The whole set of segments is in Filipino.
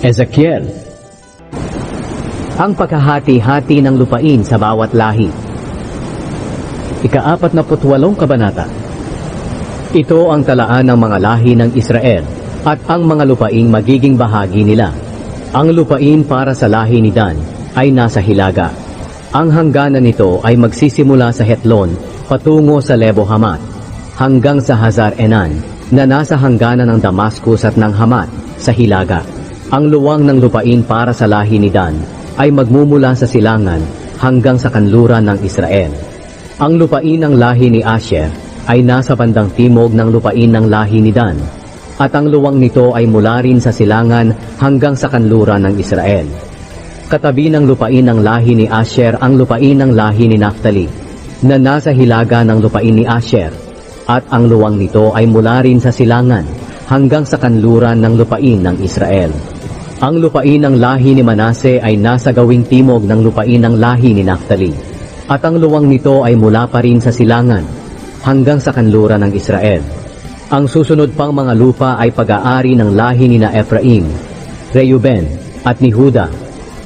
Ezekiel Ang pagkahati-hati ng lupain sa bawat lahi Ikaapat na putwalong kabanata Ito ang talaan ng mga lahi ng Israel at ang mga lupaing magiging bahagi nila. Ang lupain para sa lahi ni Dan ay nasa Hilaga. Ang hangganan nito ay magsisimula sa Hetlon patungo sa Lebo Hamat hanggang sa Hazar Enan na nasa hangganan ng Damascus at ng Hamat sa Hilaga. Ang luwang ng lupain para sa lahi ni Dan ay magmumula sa silangan hanggang sa kanluran ng Israel. Ang lupain ng lahi ni Asher ay nasa bandang timog ng lupain ng lahi ni Dan at ang luwang nito ay mula rin sa silangan hanggang sa kanluran ng Israel. Katabi ng lupain ng lahi ni Asher ang lupain ng lahi ni Naphtali na nasa hilaga ng lupain ni Asher at ang luwang nito ay mula rin sa silangan hanggang sa kanluran ng lupain ng Israel. Ang lupain ng lahi ni Manase ay nasa gawing timog ng lupain ng lahi ni Naphtali at ang luwang nito ay mula pa rin sa silangan hanggang sa kanluran ng Israel. Ang susunod pang mga lupa ay pag-aari ng lahi ni na Ephraim, Reuben at ni Huda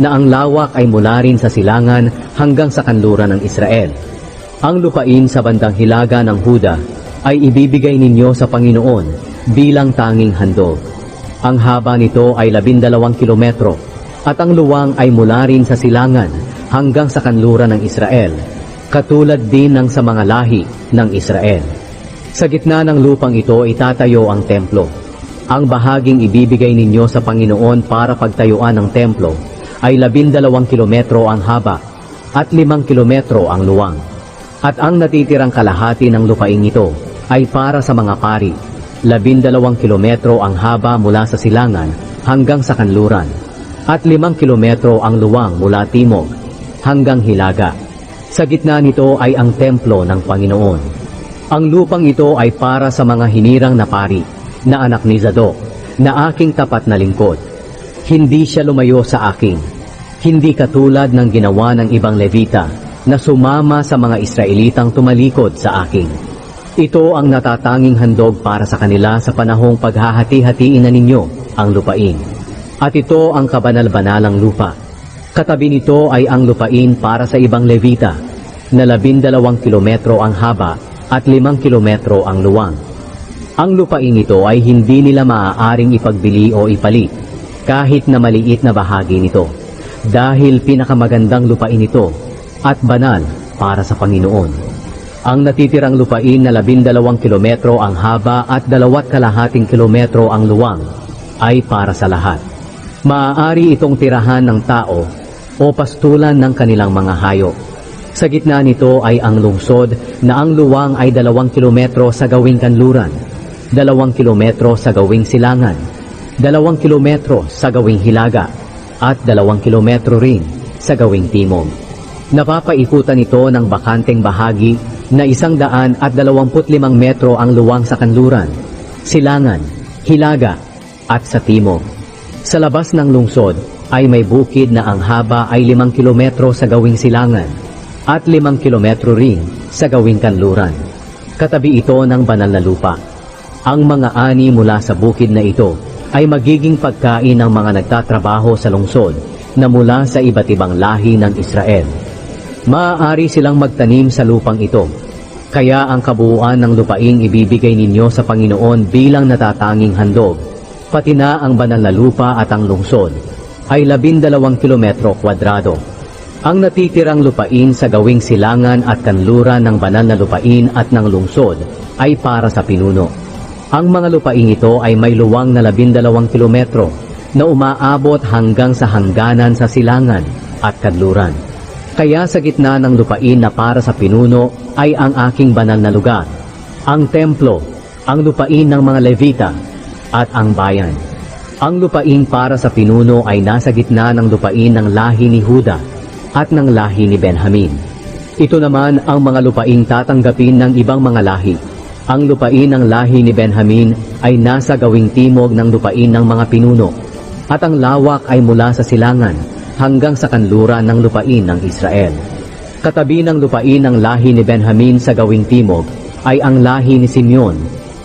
na ang lawak ay mula rin sa silangan hanggang sa kanluran ng Israel. Ang lupain sa bandang hilaga ng Huda ay ibibigay ninyo sa Panginoon bilang tanging handog. Ang haba nito ay labindalawang kilometro at ang luwang ay mula rin sa silangan hanggang sa kanluran ng Israel, katulad din ng sa mga lahi ng Israel. Sa gitna ng lupang ito itatayo ang templo. Ang bahaging ibibigay ninyo sa Panginoon para pagtayuan ng templo ay labindalawang kilometro ang haba at limang kilometro ang luwang. At ang natitirang kalahati ng lupaing ito ay para sa mga pari. Labindalawang kilometro ang haba mula sa silangan hanggang sa kanluran at limang kilometro ang luwang mula timog hanggang hilaga. Sa gitna nito ay ang templo ng Panginoon. Ang lupang ito ay para sa mga hinirang na pari na anak ni Zadok na aking tapat na lingkod. Hindi siya lumayo sa akin. Hindi katulad ng ginawa ng ibang Levita na sumama sa mga Israelitang tumalikod sa akin. Ito ang natatanging handog para sa kanila sa panahong paghahati-hatiin na ninyo ang lupain. At ito ang kabanal-banalang lupa. Katabi nito ay ang lupain para sa ibang Levita na labindalawang kilometro ang haba at limang kilometro ang luwang. Ang lupain ito ay hindi nila maaaring ipagbili o ipalit kahit na maliit na bahagi nito dahil pinakamagandang lupain ito at banal para sa Panginoon. Ang natitirang lupain na labindalawang kilometro ang haba at dalawat kalahating kilometro ang luwang ay para sa lahat. Maaari itong tirahan ng tao o pastulan ng kanilang mga hayop. Sa gitna nito ay ang lungsod na ang luwang ay dalawang kilometro sa gawing kanluran, dalawang kilometro sa gawing silangan, dalawang kilometro sa gawing hilaga, at dalawang kilometro rin sa gawing timog. Napapaikutan ito ng bakanteng bahagi na isang daan at dalawamput limang metro ang luwang sa kanluran, silangan, hilaga, at sa timog. Sa labas ng lungsod ay may bukid na ang haba ay limang kilometro sa gawing silangan at limang kilometro rin sa gawing kanluran. Katabi ito ng banal na lupa. Ang mga ani mula sa bukid na ito ay magiging pagkain ng mga nagtatrabaho sa lungsod na mula sa iba't ibang lahi ng Israel. Maaari silang magtanim sa lupang ito. Kaya ang kabuuan ng lupaing ibibigay ninyo sa Panginoon bilang natatanging handog, pati na ang banal na lupa at ang lungsod, ay labindalawang kilometro kwadrado. Ang natitirang lupain sa gawing silangan at kanluran ng banal na lupain at ng lungsod ay para sa pinuno. Ang mga lupain ito ay may luwang na labindalawang kilometro na umaabot hanggang sa hangganan sa silangan at kanluran. Kaya sa gitna ng lupain na para sa pinuno ay ang aking banal na lugar, ang templo, ang lupain ng mga Levita, at ang bayan. Ang lupain para sa pinuno ay nasa gitna ng lupain ng lahi ni Huda at ng lahi ni Benjamin. Ito naman ang mga lupaing tatanggapin ng ibang mga lahi. Ang lupain ng lahi ni Benjamin ay nasa gawing timog ng lupain ng mga pinuno, at ang lawak ay mula sa silangan hanggang sa kanluran ng lupain ng Israel. Katabi ng lupain ng lahi ni Benjamin sa gawing timog ay ang lahi ni Simeon,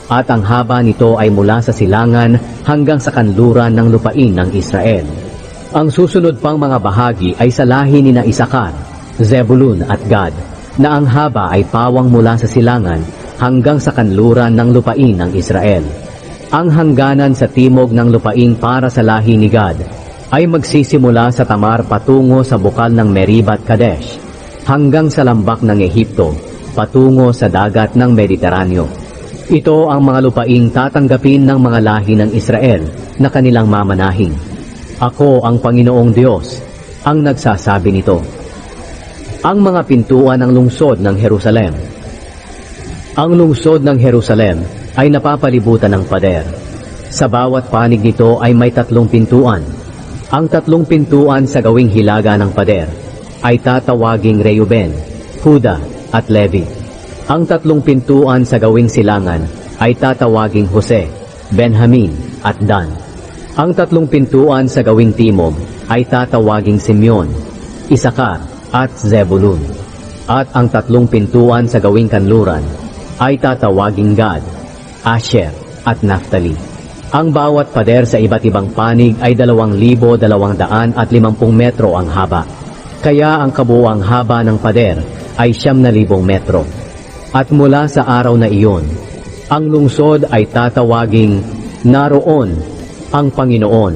at ang haba nito ay mula sa silangan hanggang sa kanluran ng lupain ng Israel. Ang susunod pang mga bahagi ay sa lahi ni na Zebulun at Gad, na ang haba ay pawang mula sa silangan hanggang sa kanluran ng lupain ng Israel. Ang hangganan sa timog ng lupain para sa lahi ni Gad ay magsisimula sa Tamar patungo sa bukal ng Meribat Kadesh hanggang sa lambak ng Ehipto patungo sa dagat ng Mediteraneo. Ito ang mga lupaing tatanggapin ng mga lahi ng Israel na kanilang mamanahin. Ako ang Panginoong Diyos ang nagsasabi nito. Ang mga pintuan ng lungsod ng Jerusalem Ang lungsod ng Jerusalem ay napapalibutan ng pader. Sa bawat panig nito ay may tatlong pintuan. Ang tatlong pintuan sa gawing hilaga ng pader ay tatawaging Reuben, Huda at Levi. Ang tatlong pintuan sa gawing silangan ay tatawaging Jose, Benjamin at Dan. Ang tatlong pintuan sa gawing timog ay tatawaging Simeon, Isakar at Zebulun. At ang tatlong pintuan sa gawing kanluran ay tatawaging Gad, Asher at Naphtali. Ang bawat pader sa iba't ibang panig ay 2,250 metro ang haba. Kaya ang kabuuang haba ng pader ay 9,000 metro. At mula sa araw na iyon, ang lungsod ay tatawaging naroon ang Panginoon